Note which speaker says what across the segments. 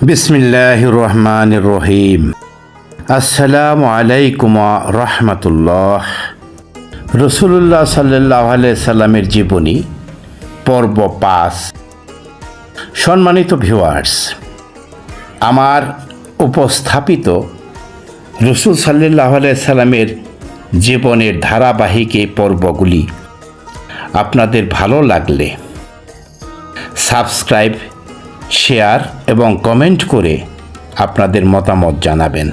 Speaker 1: বিসমিল্লাহ রহমান রহিম আসসালামু আলাইকুম রহমতুল্লাহ রসুল্লাহ সাল্লাহ সাল্লামের জীবনী, পর্ব পাস সম্মানিত ভিউয়ার্স, আমার উপস্থাপিত রসুল সাল্লাহ সাল্লামের জীবনের ধারাবাহিক এই পর্বগুলি আপনাদের ভালো লাগলে সাবস্ক্রাইব শেয়ার এবং কমেন্ট করে আপনাদের মতামত জানাবেন।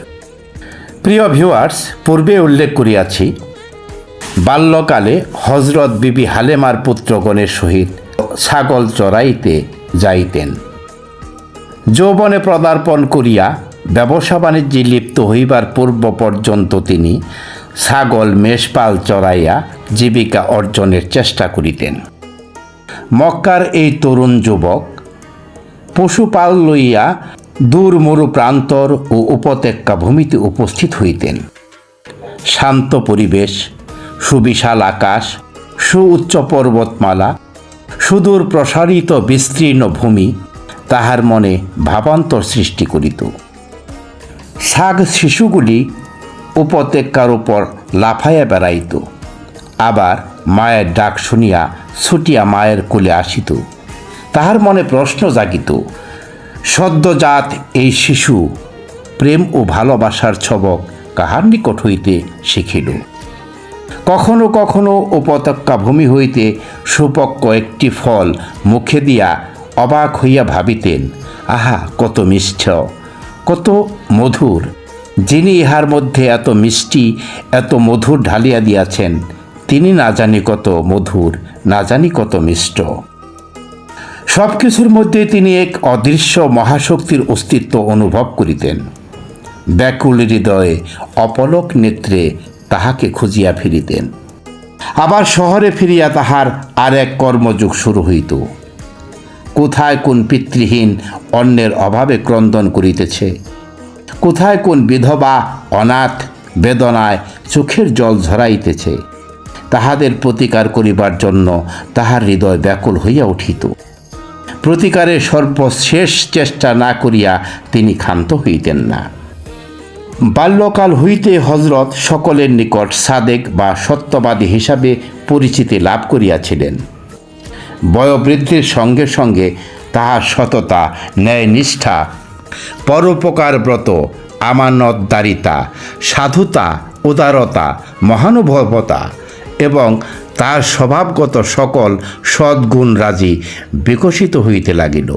Speaker 1: প্রিয় ভিউয়ার্স, পূর্বে উল্লেখ করিয়াছি, বাল্যকালে হজরত বিবি হালেমার পুত্রগণের সহিত ছাগল চড়াইতে যাইতেন। যৌবনে পদার্পণ করিয়া ব্যবসা বাণিজ্যে লিপ্ত হইবার পূর্ব পর্যন্ত তিনি ছাগল, মেষপাল চড়াইয়া জীবিকা অর্জনের চেষ্টা করিতেন। মক্কার এই তরুণ যুবক পশুপাল লইয়া দূর মরু প্রান্তর ও উপত্যকা ভূমিতে উপস্থিত হইতেন। শান্ত পরিবেশ, সুবিশাল আকাশ, সুউচ্চ পর্বতমালা, সুদূর প্রসারিত বিস্তীর্ণ ভূমি তাহার মনে ভাবান্তর সৃষ্টি করিত। শাক শিশুগুলি উপত্যকার উপর লাফাইয়া বেড়াইত। আবার মায়ের ডাক শুনিয়া ছুটিয়া মায়ের কোলে আসিত। তাহার মনে প্রশ্ন জাগিত সদ্যজাত এই শিশু, প্রেম ও ভালোবাসার ছবক কাহার নিকট হইতে শিখিল? কখনো কখনো উপত্যকা ভূমি হইতে সুপক্ক একটি ফল মুখে দিয়া অবাক হইয়া ভাবিতেন, আহা, কত মিষ্ঠ, কত মধুর! যিনি ইহার মধ্যে এত মিষ্টি, এত মধুর ঢালিয়া দিয়াছেন, তিনি না জানি কত মধুর, না জানি কত মিষ্ট। সব কিছুর মধ্যে তিনি এক অদৃশ্য মহাশক্তির অস্তিত্ব অনুভব করিতেন। ব্যাকুল হৃদয়ে অপলক নেত্রে তাহাকে খুঁজিয়া ফিরিতেন। আবার শহরে ফিরিয়া তাহার আর এক কর্মযুগ শুরু হইত। কোথায় কোন পিতৃহীন অন্যের অভাবে ক্রন্দন করিতেছে? কোথায় কোন বিধবা অনাথ বেদনায় চোখের জল ঝরাইতেছে? তাহাদের প্রতিকার করিবার জন্য তাহার হৃদয় ব্যাকুল হইয়া উঠিত। প্রতিকারের সর্বশেষ চেষ্টা না করিয়া তিনি ক্ষান্ত হইতেন না। বাল্যকাল হইতে হজরত সকলের নিকট সাদেক বা সত্যবাদী হিসাবে পরিচিতি লাভ করিয়াছিলেন। বয়োবৃদ্ধির সঙ্গে সঙ্গে তাহার সততা, ন্যায়নিষ্ঠা, পরোপকার ব্রত আমানতদারিতা সাধুতা, উদারতা, মহানুভবতা এবং তার স্বভাবগত সকল সদ্গুণ রাজি বিকশিত হইতে লাগিল।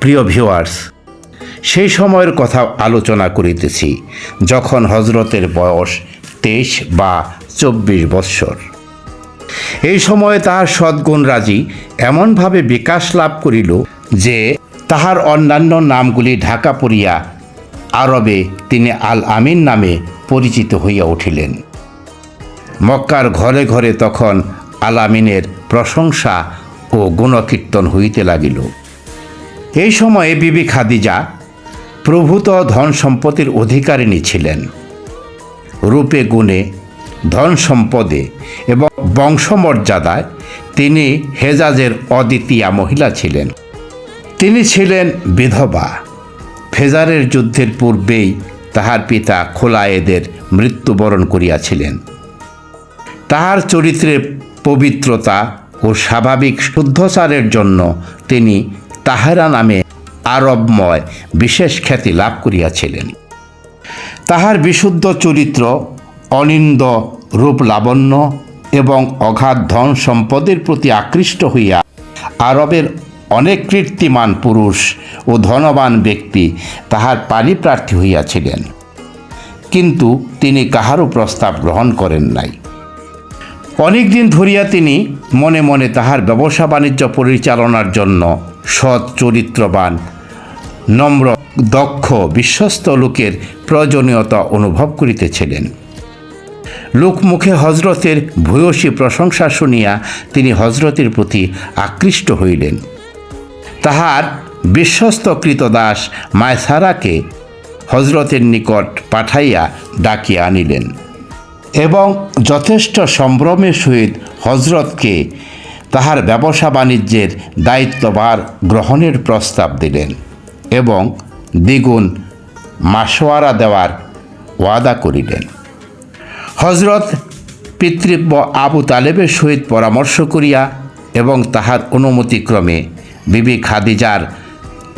Speaker 1: প্রিয় ভিউয়ার্স, সেই সময়ের কথা আলোচনা করিতেছি, যখন হজরতের বয়স তেইশ বা চব্বিশ বৎসর। এই সময়ে তাহার সদ্গুণ রাজি এমনভাবে বিকাশ লাভ করিল যে তাহার অন্যান্য নামগুলি ঢাকা পড়িয়া আরবে তিনি আল আমিন নামে পরিচিত হইয়া উঠিলেন। মক্কার ঘরে ঘরে তখন আলামিনের প্রশংসা ও গুণকীর্তন হইতে লাগিল। এই সময়ে বিবি খাদিজা প্রভূত ধন সম্পত্তির অধিকারিণী ছিলেন। রূপে গুণে, ধন সম্পদে এবং বংশমর্যাদায় তিনি হেজাজের অদ্বিতীয়া মহিলা ছিলেন। তিনি ছিলেন বিধবা। ফেজারের যুদ্ধের পূর্বেই তাহার পিতা খোলায়েদের মৃত্যুবরণ করিয়াছিলেন। তাহার চরিত্রের পবিত্রতা ও স্বাভাবিক শুদ্ধচারের জন্য তিনি তাহারা নামে আরবময় বিশেষ খ্যাতি লাভ করিয়াছিলেন। তাহার বিশুদ্ধ চরিত্র অনিন্দ রূপ লাবণ্য এবং অগাধ ধন সম্পদের প্রতি আকৃষ্ট হইয়া আরবের অনেক কীর্তিমান পুরুষ ও ধনবান ব্যক্তি তাহার পালিপ্রার্থী হইয়াছিলেন। কিন্তু তিনি কাহারও প্রস্তাব গ্রহণ করেন নাই। অনেক দিন ধরিয়া তিনি মনে মনে তাহার ব্যবসা বাণিজ্য পরিচালনার জন্য সৎ চরিত্রবান, নম্র, দক্ষ, বিশ্বস্ত লোকের প্রয়োজনীয়তা অনুভব করিতেছিলেন। লোকমুখে হজরতের ভূয়সী প্রশংসা শুনিয়া তিনি হজরতের প্রতি আকৃষ্ট হইলেন। তাহার বিশ্বস্ত কৃতদাস মায়সারাকে হজরতের নিকট পাঠাইয়া ডাকিয়া আনিলেন। এবং যথেষ্ট সম্ভ্রমের সহিত হজরতকে তাহার ব্যবসা বাণিজ্যের দায়িত্বভার গ্রহণের প্রস্তাব দিলেন এবং দ্বিগুণ মাসোয়ারা দেওয়ার ওয়াদা করিলেন। হজরত পিতৃব্য আবু তালেবের সহিত পরামর্শ করিয়া এবং তাহার অনুমতিক্রমে বিবি খাদিজার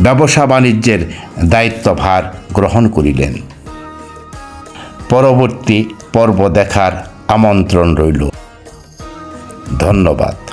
Speaker 1: ব্যবসা বাণিজ্যের দায়িত্বভার গ্রহণ করিলেন। পরবর্তী পর্ব দেখার আমন্ত্রণ রইল। ধন্যবাদ।